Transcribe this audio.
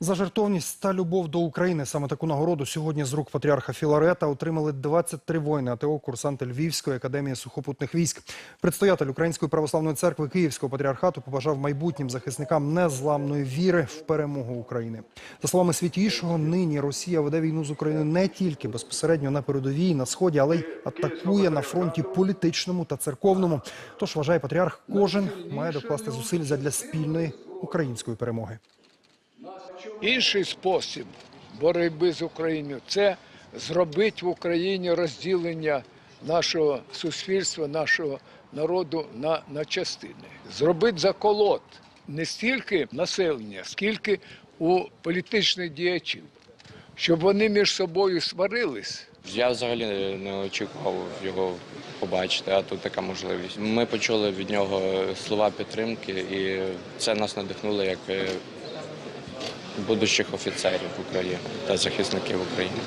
За жертовність та любов до України саме таку нагороду сьогодні з рук патріарха Філарета отримали 23 воїни АТО, курсанти Львівської академії сухопутних військ. Предстоятель Української православної церкви Київського патріархату побажав майбутнім захисникам незламної віри в перемогу України. За словами святішого, нині Росія веде війну з Україною не тільки безпосередньо на передовій на сході, але й атакує на фронті політичному та церковному. Тож вважає патріарх, кожен має докласти зусиль задля спільної української перемоги. Інший спосіб боротьби з Україною це зробити в Україні розділення нашого суспільства, нашого народу на, на частини. Зробити заколот не стільки населення, скільки у політичних діячів, щоб вони між собою сварились. Я взагалі не очікував його побачити, а тут така можливість. Ми почули від нього слова підтримки, і це нас надихнуло як е, будущих офіцерів України та захисників України.